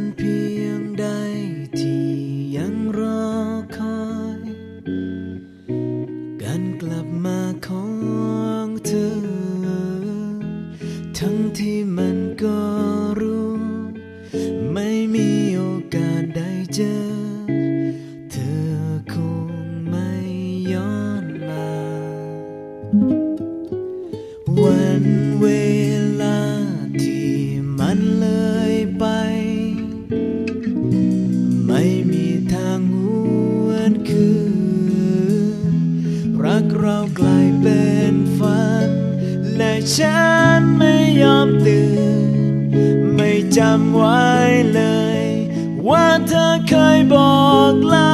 านเพียงใดที่ยังรอคอย การกลับมาของเธอ ทั้งที่ แล้วกลายเป็นฝัน และฉันไม่ยอมตื่น ไม่จำไว้เลย ว่าเธอเคยบอกลา